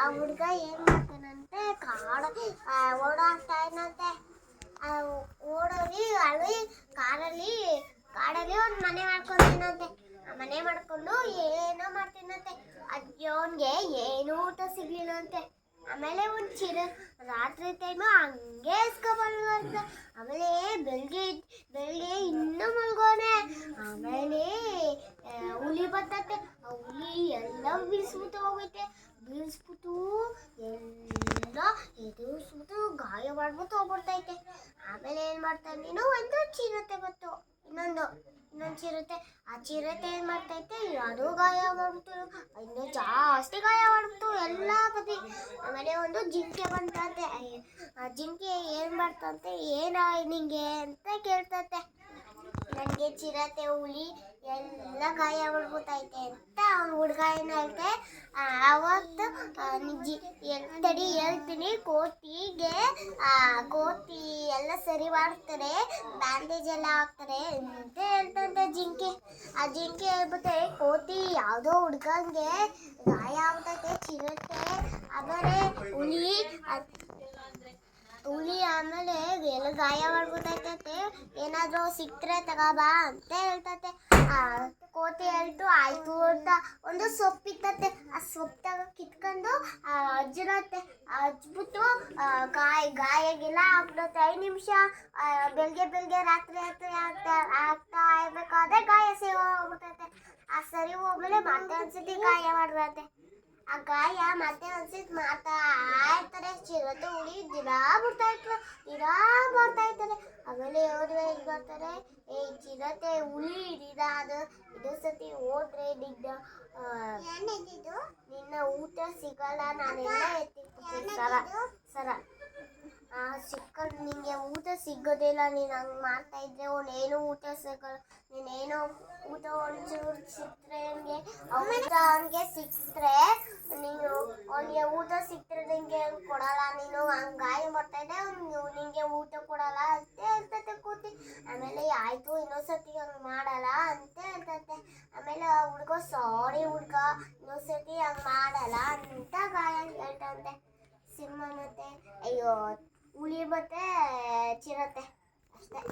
ಆ ಹುಡುಗ ಏನ್ ಮಾಡ್ತಾನಂತೆ? ಕಾಡ ಓಡಾಡ್ತಾ ಇದ್ನಂತೆ. ಓಡೋಗಿ ಅಲ್ಲಿ ಕಾರಲ್ಲಿ ಕಾಡಲ್ಲಿ ಒಂದು ಮನೆ ಮಾಡ್ಕೊಂತೀನಂತೆ ಆ ಮನೆ ಮಾಡ್ಕೊಂಡು ಏನೋ ಮಾಡ್ತೀನಂತೆ ಅಜ್ಜೋನ್ಗೆ ಏನೂ ಊಟ ಸಿಗ್ಲಿಲ್ಲಂತೆ. ಆಮೇಲೆ ಒಂದು ಚಿರ, ರಾತ್ರಿ ಟೈಮು ಹಂಗೆ ಅಂತ. ಆಮೇಲೆ ಬೆಳಿಗ್ಗೆ ಬೆಳಿಗ್ಗೆ ಇನ್ನೂ ಮಲ್ಗೋನೆ. ಆಮೇಲೆ ಹುಲಿ ಬರ್ತತೆ ಆ ಹುಲಿ ಎಲ್ಲ ಬಿಸ್ಬಿಟ್ಟು ಹೋಗುತ್ತೆ ಬೀಳ್ಸ್ಬಿಟ್ಟು ಎಲ್ಲ ಎದುರಿಸ್ಬಿಟ್ಟು ಗಾಯ ಮಾಡ್ಬಿಟ್ಟು ಹೋಗ್ಬಿಡ್ತೈತೆ. ಆಮೇಲೆ ಏನು ಮಾಡ್ತಾನೆ ನೀನು? ಒಂದು ಚಿರತೆ ಬತ್ತು ಇನ್ನೊಂದು ಇನ್ನೊಂದು ಚಿರತೆ. ಆ ಚಿರತೆ ಏನು ಮಾಡ್ತೈತೆ? ಅದು ಗಾಯ ಮಾಡ್ಬಿಟ್ಟು ಇನ್ನೂ ಜಾಸ್ತಿ ಗಾಯ ಮಾಡ್ಬಿಟ್ಟು ಎಲ್ಲ ಕತಿ ಆಮೇಲೆ ಒಂದು ಜಿಂಕೆ ಬಂತಂತೆ ಆ ಜಿಂಕೆ ಏನು ಮಾಡ್ತಂತೆ? ಏನ ನಿಂಗೆ ಅಂತ ಕೇಳ್ತತೆ. ನನಗೆ ಚಿರತೆ ಹುಲಿ ಎಲ್ಲ ಗಾಯ ಮಾಡ್ಬಿಟ್ಟೈತೆ ಅಂತ ಅವ್ನು ಹುಡುಗ ಏನು ಹೇಳ್ತೆ. ಆ, ಅವತ್ತು ನಿಜಿ ತಡಿ ಹೇಳ್ತೀನಿ. ಕೋತಿಗೆ ಕೋತಿ ಎಲ್ಲ ಸರಿ ಮಾಡ್ತಾರೆ. ಬ್ಯಾಂಡೇಜ್ ಎಲ್ಲ ಹಾಕ್ತಾರೆ ಅಂತ ಹೇಳ್ತಂತೆ ಜಿಂಕೆ. ಆ ಜಿಂಕೆ ಹೇಳ್ಬಿಟ್ಟೆ ಕೋತಿ ಯಾವುದೋ ಹುಡ್ಗಂಗೆ ಗಾಯ ಆಗ್ತೈತೆ ಚಿರತೆ. ಆದರೆ ಹುಲಿ ಹುಲಿ ಆಮೇಲೆ ಎಲ್ಲ ಗಾಯ ಮಾಡ್ಬಿಟ್ಟೈತೆ ಏನಾದರೂ ಸಿಕ್ಕರೆ ತಗೋಬಾ ಅಂತ ಹೇಳ್ತತೆ. ಕೋತಿ ಹೇಳ್ತು, ಆಯ್ತು ಅಂತ. ಒಂದು ಸೊಪ್ಪಿತ್ತತೆ ಆ ಸೊಪ್ಪು ಕಿತ್ಕೊಂಡು, ಆ ಅಜ್ಜಿರತ್ತೆ ಹಚ್ಬಿಟ್ಟು ಗಾಯ, ಗಾಯಗೆಲ್ಲ ಆಗ್ಬಿಡುತ್ತೆ ಐದು ನಿಮಿಷ ಬೆಳಗ್ಗೆ ಬೆಳಗ್ಗೆ ರಾತ್ರಿ ರಾತ್ರಿ ಆಗ್ತಾ ಆಗ್ತಾ ಇರಬೇಕಾದ್ರೆ ಗಾಯ ಸೇವ ಹೋಗ್ಬಿಡ್ತೈತೆ ಆ ಸರಿ ಹೋಗ್ಮೇಲೆ ಮತ್ತೆ ಒಂದ್ಸತಿ ಗಾಯ ಮಾಡಿರತ್ತೆ ಆ ಗಾಯ ಮತ್ತೆ ಒಂದ್ಸತಿ ಮಾತಾ? ಇರ್ತಾರೆ ಚಿರತೆ ಉಳಿ ದಿರಾ ಬರ್ತಾ ಇರ್ತಾರೆ ದಿರಾ ಬರ್ತಾ ಇರ್ತಾರೆ ಆಮೇಲೆ ಹೋದ್ರೆ ಮಾಡ್ತಾರೆ ಏ ಚಿರತೆ ಉಳಿ ದಿನ ಅದು. ಇದು ಸತಿ ಹೋದ್ರೆ ನಿನ್ನ ನಿನ್ನ ಊಟ ಸಿಗಲ್ಲ ನಾನೆಲ್ಲ ಎಲ್ಲ ಸರ ಸರ. ಆ, ಸಿಕ್ಕಲ್ ನಿಂಗೆ ಊಟ ಸಿಗೋದಿಲ್ಲ ನೀನು ಹಂಗೆ ಮಾಡ್ತಾ ಇದ್ರೆ ಅವನೇನು ಊಟ ಸಿಗಲ್ಲ. ನೀನೇನೋ ಊಟ ಒಂಚೂರು ಅವನಿಗೆ ಊಟ ಅವನಿಗೆ ಸಿಕ್ಕರೆ ನೀನು ಅವನಿಗೆ ಊಟ ಸಿಕ್ಕರೆ ನಿಂಗೆ ಕೊಡಲ್ಲ. ನೀನು ಹಂಗೆ ಗಾಯ ಮಾಡ್ತಾ ಇದ್ದೆ, ಅವ್ನು ನಿಂಗೆ ಊಟ ಕೊಡಲ್ಲ ಅಂತ ಹೇಳ್ತತೆ ಕೂತಿ. ಆಮೇಲೆ ಆಯಿತು ಇನ್ನೊಂದ್ಸತಿ ಹಂಗೆ ಮಾಡಲ್ಲ ಅಂತ ಹೇಳ್ತತೆ ಆಮೇಲೆ ಆ ಹುಡುಗ, ಸಾರಿ ಹುಡುಗ ಇನ್ನೊಂದ್ಸತಿ ಹಂಗೆ ಮಾಡಲ್ಲ ಅಂತ ಗಾಯ ಹೇಳ್ತಂತೆ ಸಿಂಹನತೆ ಅಯ್ಯೋ ಹುಳಿ ಮತ್ತೆ ಚಿರತೆ ಅಷ್ಟೇ.